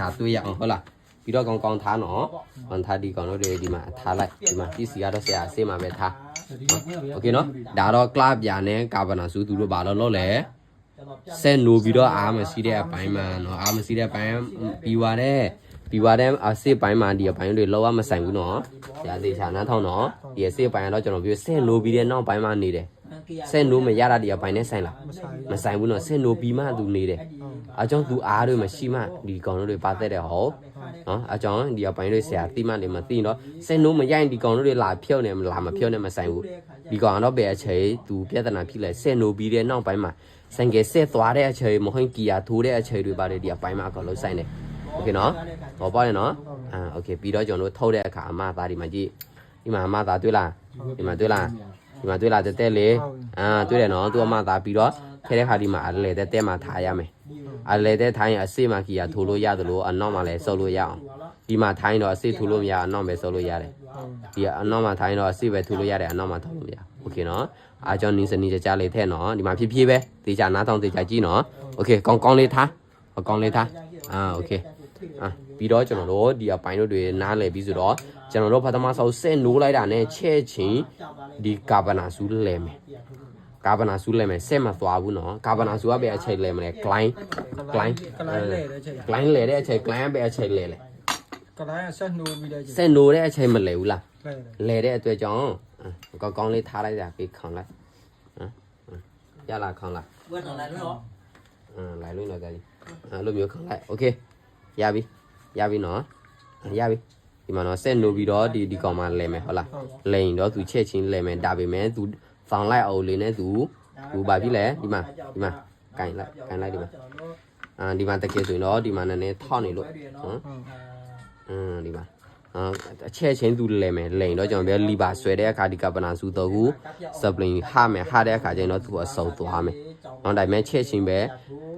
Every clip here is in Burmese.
ဒါတွေ့ရအောင်ဟုတ်လားပြီးတော့ကောင်းကောင်းထားနော်ကောင်းထားဒီကောင်တို့တွေဒီမှာထားလိုက်ဒီမှာပစ္စည်းကတော့ဆရာအစေးမှာပဲထားโอเคနော်ဒါတော့ကလပ်ပြာနဲ့ကာဗနာစုသူတို့ဘာလို့လုပ်လဲဆက်နိုးပြီးတော့အားမရှိတဲ့အပိုင်းမှာနော်အားမရှိတဲ့အပိုင်းပြီးသွားတဲ့ပြီးသွားတဲ့အစေးပိုင်းမှာဒီအပိုင်းတွေလောကမဆိုင်ဘူးနော်ဆရာသေးချာနားထောင်နော်ဒီအစေးပိုင်းကတော့ကျွန်တော်ပြောဆက်နိုးပြီးတဲ့နောက်ပိုင်းမှာနေတယ် ဆက်နိုးမရတာဒီအပိုင်းနဲ့ဆိုင်လား မဆိုင်ဘူးမဆိုင်ဘူးနော်ဆက်နိုးပြီးမှသူနေတယ်အကြောင်းသူအားတွေမရှိမှဒီကောင်တို့တွေပါသက်တယ်ဟောနော်အကြောင်းဒီအပိုင်းတွေဆရာတိမှနေမသိတော့ဆက်နိုးမရိုင်းဒီကောင်တို့တွေလာဖြုတ်နေမလားမဖြုတ်နေမဆိုင်ဘူးဒီကောင်ကတော့ဘယ်အချိန်သူပြဿနာဖြစ်လဲဆက်နိုးပြီးတဲ့နောက်ပိုင်းမှာဆိုင်ကဆက်သွားတဲ့အချိန်မဟုတ်ကီယာထိုးတဲ့အချိန်တွေပါတယ်ဒီအပိုင်းမှာအကောင်လုံးဆိုင်တယ်โอเคနော်ဟောပါရနော်အာโอเคပြီးတော့ကျွန်တော်တို့ထုတ်တဲ့အခါအမသားဒီမှာကြည့်ဒီမှာအမသားတွေ့လားဒီမှာတွေ့လား ဒီမှာတွေ့လားတက်တက်လေးအာတွေ့တယ်နော်သူအမသားပြီးတော့ထဲတဲ့ခါဒီမှာအလဲတက်တက်မှာထားရမယ်အလဲတက်ထိုင်းအစစ်မှာကီယာထိုးလို့ရတယ်လို့အနောက်မှာလည်းစုပ်လို့ရအောင်ဒီမှာထိုင်းတော့အစစ်ထိုးလို့မရအနောက်ပဲစုပ်လို့ရတယ် ဒီအနောက်မှာထိုင်းတော့အစိပဲထူလို့ရတယ်အနောက်မှာထောက်လို့မရโอเคနော်အားကြောင့်နင်းစနီးကြကြလေးထဲနော်ဒီမှာဖြည်းဖြည်းပဲတေချာနားထောင်တေချာကြည့်နော်โอเคကောင်းကောင်းလေးထားအကောင်းလေးထားအာโอเค အာပြီးတော့ကျွန်တော်တို့ဒီအပိုင်းတို့တွေနားလည်ပြီးဆိုတော့ကျွန်တော်တို့ပထမဆုံးစက်နိုးလိုက်တာနဲ့ချဲ့ချင်းဒီကာဗနာဆူလဲမယ်ကာဗနာဆူလဲမယ်စက်မသွားဘူးနော်ကာဗနာဆူကပဲအချိန်လဲမလဲကလိုင်းကလိုင်း ကလိုင်းလေတဲ့ချိန် ကလိုင်းလဲတဲ့အချိန်ကလိုင်းကပဲအချိန်လဲလေ ကလိုင်းကဆက်နှိုးပြီးတဲ့ချိန် စက်နိုးတဲ့အချိန်မလဲဘူးလား လဲတယ် လဲတဲ့အတွက်ကြောင့်အကောင်းကောင်းလေးထားလိုက်တာပြီးခေါင်းလိုက်ဟမ်ရလာခေါင်းလိုက် ဝတ်တော်လိုက်လို့ အင်းလိုက်လို့တော့ကြပြီအဲ့လိုမျိုးခေါင်းလိုက်โอเค ရပြီရပြီနော်ရပြီဒီမှာတော့ဆက်နိုးပြီးတော့ဒီဒီကောင်မှလဲမယ်ဟုတ်လားလဲရင်တော့သူချက်ချင်းလဲမယ်ဒါပေမဲ့သူဖောင်လိုက်အောင်လေးနဲ့သူသူဘာဖြစ်လဲဒီမှာဒီမှာကင်လိုက်ကင်လိုက်ဒီမှာအာဒီမှာတကယ်ဆိုရင်တော့ဒီမှာနည်းနည်းထောက်နေလို့ဟမ်ဟုတ်အင်းဒီမှာအာအချက်ချင်းသူလဲမယ်လိန်တော့ကျွန်တော်ပြောလီပါဆွဲတဲ့အခါဒီကပနာစုတော့ဟုစပလင်ဟာမယ်ဟာတဲ့အခါကျရင်တော့သူအစုံသွားမယ်။ နောက်တိုင်းမဲ့ချက်ချင်းပဲ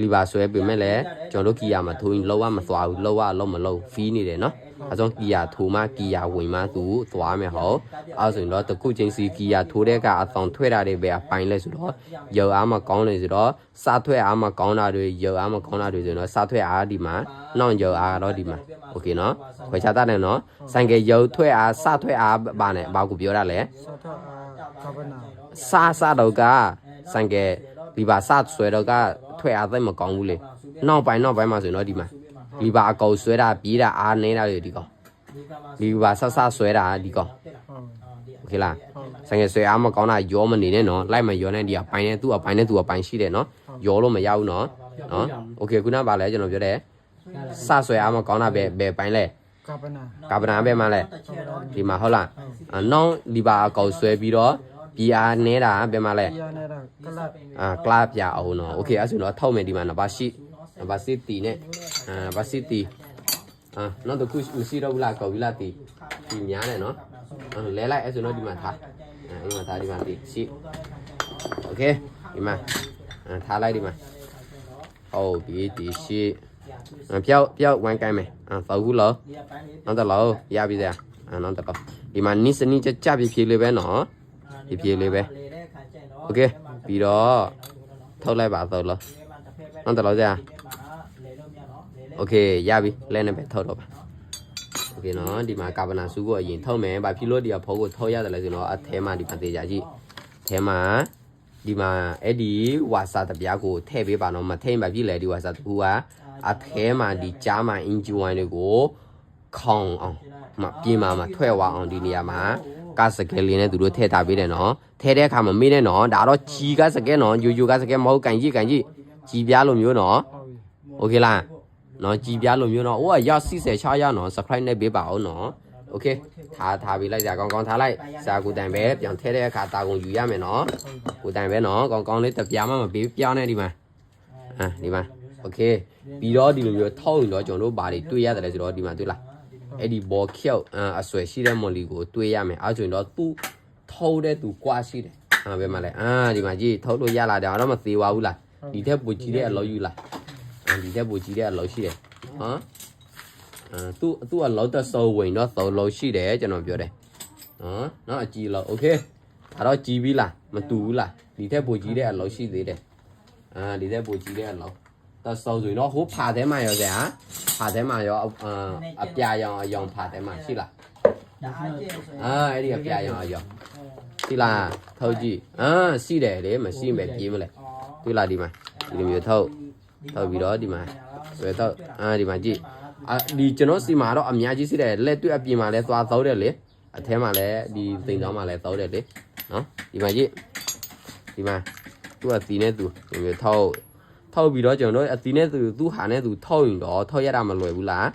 လီပါဆွဲပေမဲ့လည်းကျွန်တော်တို့ကီယာမှာထိုးရင်လောကမသွားဘူးလောကအလုံးမလုံးဖီးနေတယ်နော်။အဲကြောင့်ကီယာထိုးမှကီယာဝင်မှသူသွားမယ်ဟော။အဲဆိုရင်တော့တခုချင်းစီကီယာထိုးတဲ့ကအဆောင်ထွက်တာတွေပဲအပိုင်းလဲဆိုတော့ရုပ်အားမကောင်းလေဆိုတော့စားထွက်အားမကောင်းတာတွေရုပ်အားမကောင်းတာတွေဆိုရင်တော့စားထွက်အားဒီမှာနောက်ရုပ်အားတော့ဒီမှာโอเคနော်ခွဲခြားတတ်တယ်နော်ဆိုင်ကရုပ်ထွက်အားစထွက်အားဘာနဲ့ဘာကိုပြောရလဲ ဆောထအာကဗနာ စစတော့ကဆိုင်က ဒီပါစဆွဲတော့ကထွက်အားသိပ်မကောင်းဘူးလေနောက်ပိုင်းနောက်ပိုင်းမှာဆိုရင်တော့ဒီမှာဒီပါအကောင်ဆွဲတာပြေးတာအားနေတာတွေဒီကောင်ဒီပါဆဆဆွဲတာဒီကောင် ဟုတ် โอเคလားဆိုင်ကဆွဲအားမကောင်းတာရောမနေနဲ့နော်လိုက်မရောနဲ့ဒီအပိုင်းနဲ့သူ့အပိုင်းနဲ့သူ့အပိုင်းရှိတယ်နော်ရောလို့မရဘူးနော်နော်โอเคခုနကပါလဲကျွန်တော်ပြောတယ်စဆွဲအားမကောင်းတာပဲဘယ်ပိုင်းလဲ ကဗနာ ကာဗနာပဲမလဲဒီမှာဟုတ်လားအနောက်ဒီပါအကောင်ဆွဲပြီးတော့ ဒီအားနေတာဘယ်မှာလဲ ပြရနေတာကလပ် อ่ากลาပြအောင်နော်โอเคအဲ့ဆိုတော့ထောက်မယ်ဒီမှာနံပါတ်ရှိနံပါတ်စီတီနဲ့အာနံပါတ်စီတီအာနောက်တစ်ခုမရှိတော့ဘူးလားကော်ပြီလားတီဒီများတယ်နော်အာလဲလိုက်အဲ့ဆိုတော့ဒီမှာထားအာဒီမှာထားဒီမှာတီရှိโอเคဒီမှာအာထားလိုက်ဒီမှာဟုတ်ပြီတီရှိအာပြောက်ပြောက်ဝိုင်းကိုင်းမယ်အာတော့ဘူးလို့နောက်တော့လို့ရပြီစရာအာနောက်တော့ဒီမှာနိစနိကြကြပြဖြေလေးပဲနော် ဖြေဖြေလေးပဲโอเคပြီးတော့ ထုတ်လိုက်ပါတော့လို့နောက်တော့ကြာโอเคရပြီလဲနေပဲထုတ်တော့ပါโอเคနော်ဒီမှာကာဗနာစုကိုအရင်ထုတ်မယ်ဘာဖြစ်လို့ဒီအဖိုးကိုထုတ်ရတယ်လဲဆိုတော့အထဲမှာဒီမှာသေးကြကြည့်အထဲမှာဒီမှာအဲ့ဒီဝါစာတပြားကိုထည့်ပေးပါတော့မထည့်ရင်ဘာဖြစ်လဲဒီဝါစာတခုကအထဲမှာဒီကြားမှာအင်ဂျီဝိုင်းတွေကိုခေါင်းအောင်မပြေးမှာမထွက်သွားအောင်ဒီနေရာမှာ ကစကဲလေးနဲ့သူတို့ထည့်ထားပေးတယ်နော်ထည့်တဲ့အခါမှာမေးနေနော်ဒါတော့ဂျီကစကဲနော်ယူယူကစကဲမဟုတ်ကန်ကြီးကန်ကြီးဂျီပြားလိုမျိုးနော် ဟုတ်ပြီ โอเคလားနော်ကြည်ပြလိုမျိုးနော်ဟိုကရောက်40ချာရနော် subscribe နဲ့ပေးပါအောင်နော်โอเคထားထားပေးလိုက်ကြကောင်းကောင်းထားလိုက်စာကူတိုင်ပဲပြန်ထဲတဲ့အခါတာကုန်ယူရမယ်နော်ကူတိုင်ပဲနော်ကောင်းကောင်းလေးတပြားမှမပေးပြောင်းနေဒီမှာအာဒီမှာโอเคပြီးတော့ဒီလိုမျိုးထောက်ရင်တော့ကျွန်တော်တို့ဘာတွေတွေ့ရတယ်လဲဆိုတော့ဒီမှာတွေ့လား အဲ့ဒီဘောခောက်အဆွဲရှိတဲ့မော်လီကိုတွေ့ရမယ်အဲဆိုရင်တော့သူ့ထောက်တဲ့သူကွာရှိတယ်အာဘယ်မှာလဲအာဒီမှာကြည့်ထောက်လို့ရလာတယ်အဲ့တော့မသေးပါဘူးလားဒီထက်ပိုကြီးတဲ့အလောယူလား အန်ဒီတဲ့ပူကြီးတဲ့အလောက်ရှိတယ်ဟမ်အဲသူ့သူ့အလောက်သက်စောဝင်တော့သုံးလောက်ရှိတယ်ကျွန်တော်ပြောတယ်ဟမ်နော်အကြီးလောက်โอเคဒါတော့ကြီးပြီလားမတူဘူးလားဒီတဲ့ပူကြီးတဲ့အလောက်ရှိသေးတယ်အာဒီတဲ့ပူကြီးတဲ့အလောက် တဆောဆိုရင်တော့ဟိုဖာထဲမှာရောဆရာဖာထဲမှာရောအာအပြာရောင်အယောင်ဖာထဲမှာရှိလားဒါအားကျဆိုရင်အာအဲ့ဒီအပြာရောင်အယောင်ရှိလားထုတ်ကြည့်အာရှိတယ်လေမရှိမဲ့ပြေးမလဲတွေ့လားဒီမှာဒီလိုမျိုးထုတ်ထုတ်ပြီးတော့ဒီမှာဆွဲထုတ်အာဒီမှာကြည့်အာဒီကျွန်တော်စီမှာတော့အများကြီးရှိတယ်လက်တွေ့အပြင်မှာလဲသွားသောတယ်လေအထဲမှာလည်းဒီတိမ်တောင်းမှာလည်းသောတယ်လေနော်ဒီမှာကြည့်ဒီမှာသူ့အသီးနဲ့သူဒီမျိုးထုတ် ထုတ်ပြီးတော့ကျွန်တော်တို့အသီးနဲ့သူသူ့ဟာနဲ့သူထုတ်ရင်တော့ထုတ်ရတာမလွယ်ဘူးလား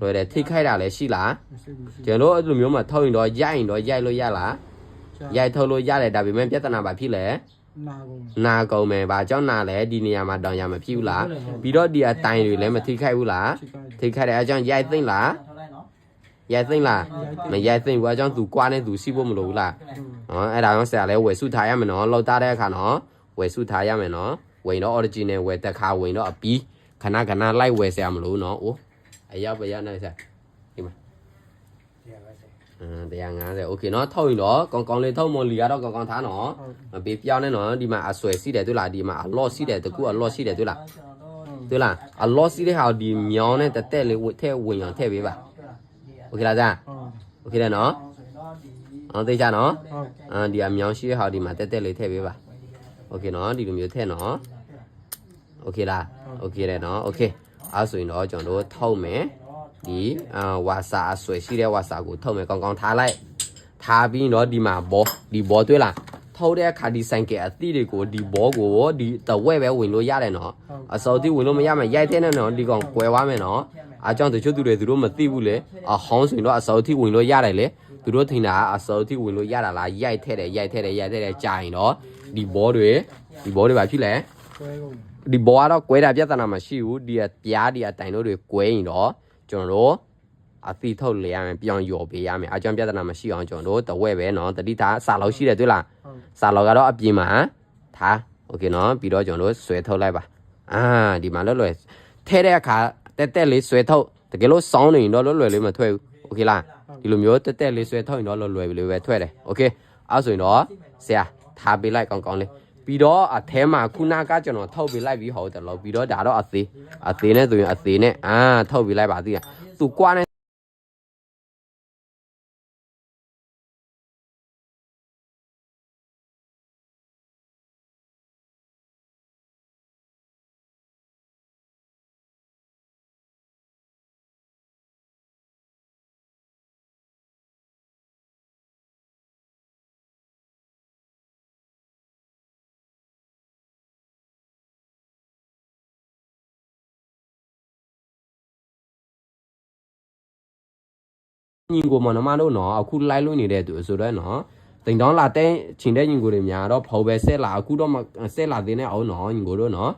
ဟုတ်လွယ်တယ်ထိခိုက်တာလည်းရှိလားမရှိဘူးရှိကျွန်တော်တို့အဲ့လိုမျိုးမှထုတ်ရင်တော့ရိုက်ရင်တော့ရိုက်လို့ရလားရိုက်ထုတ်လို့ရတယ်ဒါပေမဲ့ပြဿနာဘာဖြစ်လဲနာကုန်နာကုန်မယ်ဘာကြောင့်နာလဲဒီနေရာမှာတောင်ရမဖြစ်ဘူးလားပြီးတော့ဒီအတိုင်တွေလည်းမထိခိုက်ဘူးလားချိကိုက်ထိခိုက်တယ်အဲကြောင့်ရိုက်သိမ့်လားထောက်လိုက်နော်ရိုက်သိမ့်လားမရိုက်သိမ့်ဘူးအဲကြောင့်သူကွာနဲ့သူစီးဖို့မလိုဘူးလားနော်အဲ့ဒါကြောင့်ဆရာလည်းဝယ်စုထားရမယ်နော်လောက်သားတဲ့အခါနော်ဝယ်စုထားရမယ်နော် ဝယ်တော့ original ဝယ်တက်ခါဝယ်တော့အပီးခဏခဏလိုက်ဝယ်ဆရာမလို့နော်အိုးအရောက်ပဲရနိုင်ဆရာ အင်း150 okay เนาะထုတ်ရင်တော့ကောင်းကောင်းလေးထုတ်မလီကတော့ကောင်းကောင်းထားနော် ဟုတ် မပေးပြောင်းနဲ့နော်ဒီမှာအဆွဲစီးတယ်တွေ့လားဒီမှာအလော့စီးတယ်တကူအလော့စီးတယ်တွေ့လားတွေ့လားအလော့စီးတဲ့ဟာကိုဒီမြောင်းနဲ့တက်တက်လေးဝတ်ထဲဝင်အောင်ထည့်ပေးပါ okay လားကြာ ဟုတ် okay လဲနော်အောင်သိကြနော် ဟုတ် အာဒီအမြောင်းရှိတဲ့ဟာဒီမှာတက်တက်လေးထည့်ပေးပါ okay နော်ဒီလိုမျိုးထည့်နော် okay လား okay တယ်နော် okay အဲ့ဆိုရင်တော့ကျွန်တော်တို့ထုတ်မယ်ဒီအာဝါစာအဆွဲရှိတဲ့ဝါစာကိုထုတ်မယ်ကောင်းကောင်းထားလိုက်ထားပြီးတော့ဒီမှာဘောဒီဘောတွေ့လားထုတ်တဲ့အခါဒီဆိုင်ကယ်အသီးတွေကိုဒီဘောကိုဒီတဝဲပဲဝင်လို့ရတယ်နော်အစောတိဝင်လို့မရမယ်ရိုက်တဲ့နဲ့နော်ဒီကောင်ကွယ်သွားမယ်နော်အားကြောင့်တချို့သူတွေသူတို့မသိဘူးလေအဟောင်းဆိုရင်တော့အစောတိဝင်လို့ရတယ်လေသူတို့ထင်တာအစောတိဝင်လို့ရတာလားရိုက်ထဲတယ်ရိုက်ထဲတယ်ရိုက်ထဲတယ်ကြာရင်တော့ဒီဘောတွေဒီဘောတွေဘာဖြစ်လဲကွဲကုန် ဒီဘောကတော့ကွဲတာပြဿနာမရှိဘူးဒီကပြားဒီကတိုင်တို့တွေကွဲရင်တော့ကျွန်တော်တို့အသီးထုတ်လေရမယ်ပြောင်းယော်ပေးရမယ်အကြောင်းပြဿနာမရှိအောင်ကျွန်တော်တို့တဝဲပဲเนาะတတိထားစာလောက်ရှိတယ်တွေ့လား ဟုတ် စာလောက်ကတော့အပြင်မှာထားโอเคเนาะပြီးတော့ကျွန်တော်တို့ဆွဲထုတ်လိုက်ပါအာဒီမှာလွယ်လွယ်ထဲတဲ့အခါတက်တက်လေးဆွဲထုတ်တကယ်လို့စောင်းနေရင်တော့လွယ်လွယ်လေးမထွက်ဘူးโอเคလားဒီလိုမျိုးတက်တက်လေးဆွဲထုတ်ရင်တော့လွယ်လွယ်လေးပဲထွက်တယ်โอเคအဲ့ဆိုရင်တော့ဆရာထားပေးလိုက်ကောင်းကောင်းလေး ပြီးတော့အထဲမှာခုနကကျွန်တော်ထုတ်ပေးလိုက်ပြီးဟောတယ်လို့ပြီးတော့ဒါတော့အသေးအသေးနဲ့ဆိုရင်အသေးနဲ့အာထုတ်ပေးလိုက်ပါသေးတယ်သူကွာနဲ့ ညီကိုမနမတို့နော်အခုလိုက်လို့နေတဲ့သူဆိုတော့နော်တိန်တောင်းလာတဲ့ချိန်တဲ့ညီကိုတွေများတော့ဖော်ပဲဆက်လာအခုတော့မဆက်လာသေးနဲ့အောင်နော်ညီကိုတို့နော်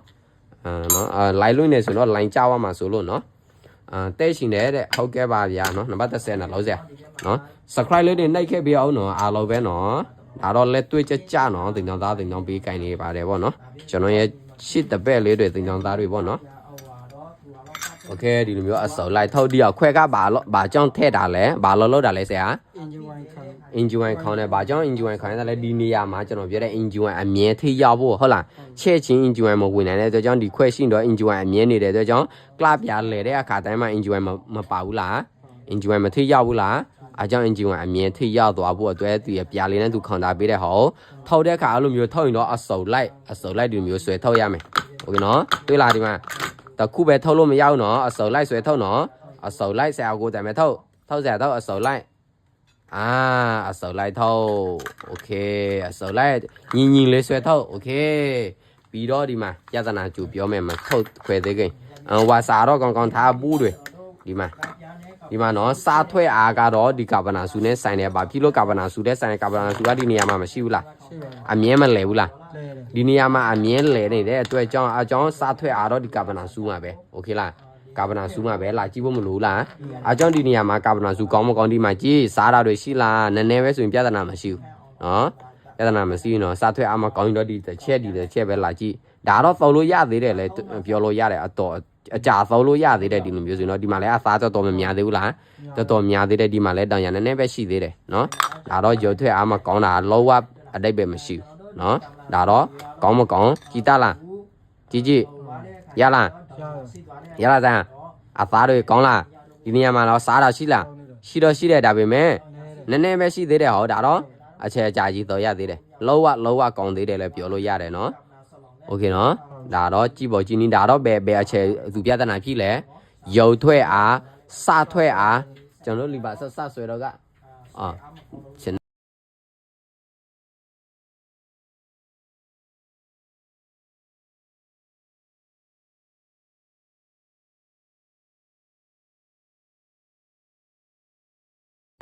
အာနော်အာလိုက်လို့နေဆိုတော့ line ကြွားမှာဆိုလို့နော်အာတဲ့ချိန်တဲ့တဲ့ဟုတ်ကဲ့ပါဗျာနော်နံပါတ်30နော်လောက်စရာနော် subscribe လေးတွေနှိပ်ခဲ့ပေးအောင်နော်အားလုံးပဲနော်ဒါတော့လက်တွေ့ကြကြနော်တိန်တောင်းသားတိန်တောင်းပေးကင်နေပါတယ်ဗောနော်ကျွန်တော်ရဲ့ရှစ်တပည့်လေးတွေတိန်တောင်းသားတွေဗောနော် โอเคဒီလိုမျိုးအစောလိုက်ထောက်ဒီအောင်ခွဲကဘာလို့ဘာကြောင့်ထဲ့တာလဲဘာလို့လောက်တာလဲဆရာ အင်ဂျင်ဝိုင်းခံ engine wine ခေါင်းတယ်ဘာကြောင့် engine wine ခေါင်းတယ်လဲဒီနေရာမှာကျွန်တော်ပြောတဲ့ engine wine အမြဲထိရောက်ဖို့ဟုတ်လားချဲ့ချင်း engine wine မဝင်နိုင်တဲ့အတွက်ကြောင့်ဒီခွဲရှိတော့ engine wine အမြဲနေတဲ့အတွက်ကြောင့်ကလပ်ပြလဲတဲ့အခါတိုင်းမှာ engine wine မပါဘူးလား engine wine မထိရောက်ဘူးလားအားကြောင့် engine wine အမြဲထိရောက်သွားဖို့အတွက်သူရပြလေးနဲ့သူခေါင်းတာပေးတဲ့ဟောထောက်တဲ့အခါအဲ့လိုမျိုးထောက်ရင်တော့အစုံလိုက်အစုံလိုက်ဒီလိုမျိုးဆွဲထောက်ရမယ်โอเคနော်တွေ့လားဒီမှာ တခုပဲထုတ်လို့မရဘူးနော်အစုံလိုက်ဆွဲထုတ်နော်အစုံလိုက်ဆရာကိုတည်းမဲ့ထုတ်ထုတ်ဆရာတော့အစုံလိုက်အာအစုံလိုက်ထုတ်โอเคအစုံလိုက်ညီညီလေးဆွဲထုတ်โอเคပြီးတော့ဒီမှာယတနာကျူပြောမယ်မထုတ်ခွဲသေးခင်အဝါစာတော့ကောင်းကောင်းထားဘူးတွေဒီမှာ ဒီမှာနော်စားထွက်အားကတော့ဒီကာဗနာစုနဲ့ဆိုင်တယ်ဘာဖြစ်လို့ကာဗနာစုတဲ့ဆိုင်ကာဗနာစုကဒီနေရာမှာမရှိဘူးလား ရှိပါ အမြဲမလဲဘူးလား လဲတယ် ဒီနေရာမှာအမြဲလဲနေတဲ့အတွက်ကြောင့်အကြောင်းစားထွက်အားတော့ဒီကာဗနာစူးမှာပဲโอเคလားကာဗနာစူးမှာပဲလာကြည့်ဖို့မလိုလားအကြောင်းဒီနေရာမှာကာဗနာစူးကောင်းမကောင်းဒီမှာကြည့်စားတာတွေရှိလားနည်းနည်းပဲဆိုရင်ပြဿနာမရှိဘူးနော်ပြဿနာမရှိဘူးနော်စားထွက်အားမကောင်းရင်တော့ဒီတစ်ချက်ဒီတစ်ချက်ပဲလာကြည့် ဒါတော့သုံးလို့ရသေးတယ်လေပြောလို့ရတယ်အတော်အကြာသုံးလို့ရသေးတယ်ဒီလိုမျိုးဆိုရင်တော့ဒီမှာလည်းအစားတော်တော်မများသေးဘူးလားတော်တော်များသေးတယ်ဒီမှာလည်းတောင်ရနည်းနည်းပဲရှိသေးတယ်နော်ဒါတော့ရုပ်ထွက်အားမကောင်းတာလောဝအတိတ်ပဲမရှိဘူးနော်ဒါတော့ကောင်းမကောင်းကြည်တလားကြည်ကြည်ရလားရရရလားစမ်းအသားတွေကောင်းလားဒီနေရာမှာတော့စားတာရှိလားကောင်းနေတယ်ရှိတော့ရှိတယ်ဒါပေမဲ့နဲတယ်နည်းနည်းပဲရှိသေးတယ်ဟောဒါတော့အချက်အကြာကြီးတော့ရသေးတယ်လောဝလောဝကောင်းသေးတယ်လည်းပြောလို့ရတယ်နော် โอเคနော်ဒါတော့ကြည့်ပေါ်ကြည့်နေဒါတော့ဘယ်ဘယ်အချက်သူပြဿနာဖြစ်လဲရုပ်ထွက်အားစထွက်အားကျွန်တော်တို့လီပါဆက်ဆက်ဆွဲတော့ကအာရှင်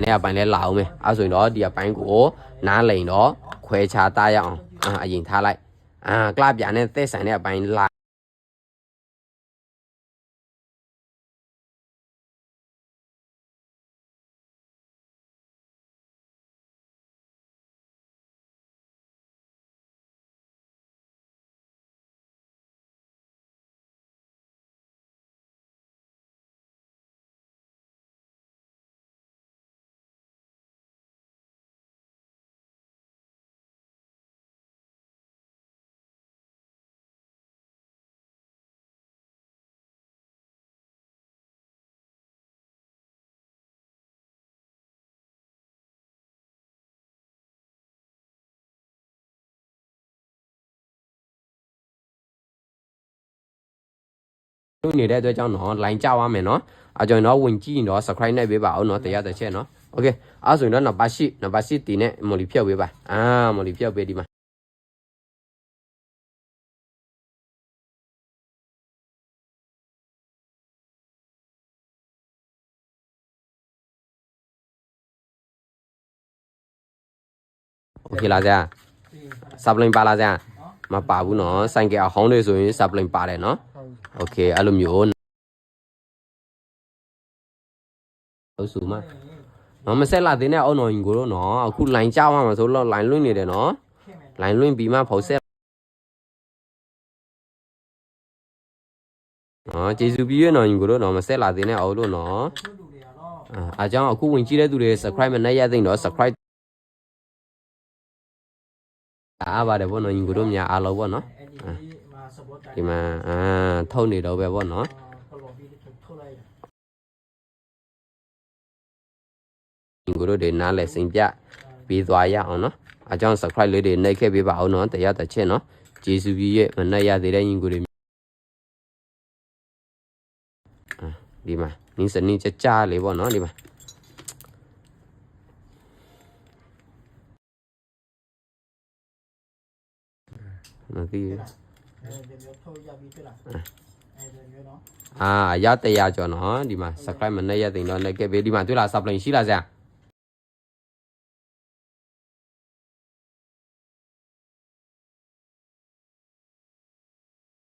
နေအပိုင်းလဲလာအောင်မယ်အဲဆိုရင်တော့ဒီအပိုင်းကိုနားလိန်တော့ခွဲခြားသားရအောင်အာအရင်ထားလိုက် အာကလပ်ပြန်နဲ့သက်ဆိုင်တဲ့အပိုင်းလာ တို့နေတဲ့အတွက်ကြောင့်တော့ line ကြောက်ရမယ်နော်အကြောင်းတော့ဝင်ကြည့်ရင်တော့ subscribe နဲ့ပေးပါအောင်နော်တရားတစ်ချက်နော် okay အဲဆိုရင်တော့နံပါတ်8နံပါတ်8တီနဲ့မော်လီဖြုတ်ပေးပါအာမော်လီဖြုတ်ပေးဒီမှာโอเคလားကြာ supplement ပါလားကြာမပါဘူးနော်ဆိုင်ကအဟောင်းတွေဆိုရင် supplement ပါတယ်နော် ဟုတ် โอเคအဲ့လိုမျိုးဟုတ်စုမနော်မဆက်လာသေးနဲ့အောက်နော်ရင်ကိုတော့နော်အခု line ကြောက်မှာဆိုတော့ line လွင့်နေတယ်နော် line လွင့်ပြီးမှဖောက်ဆက်နော်ကျေးဇူးပြီးရနော်ရင်ကိုတော့နော်မဆက်လာသေးနဲ့အောက်လို့နော်အာအားကြောင့်အခုဝင်ကြည့်တဲ့သူတွေ subscribe မနဲ့ရသိတော့ subscribe အားပါတယ်ဗောနော်ရင်ကိုတို့များအားလုံးဗောနော် ဒီမှာအာထုတ်နေတော့ပဲဗောနော်ဒီကိုတို့တွေနားလဲစိန်ပြပြီးသွားရအောင်နော်အကြောင်း subscribe လေးတွေနှိပ်ခဲ့ပေးပါအောင်နော်တရားတစ်ချက်နော်ကျေးဇူးကြီးရဲ့မနှက်ရသေးတဲ့ညီကိုတွေအာဒီမှာနင်းစနင်းကြကြလေးပေါ့နော်ဒီမှာမသိဘူး အာရတရားကျော်နော်ဒီမှာ subscribe မနှက်ရသိတော့နှိပ်ခဲ့ပေးဒီမှာတွေ့လား supply ရှိလားဆရာ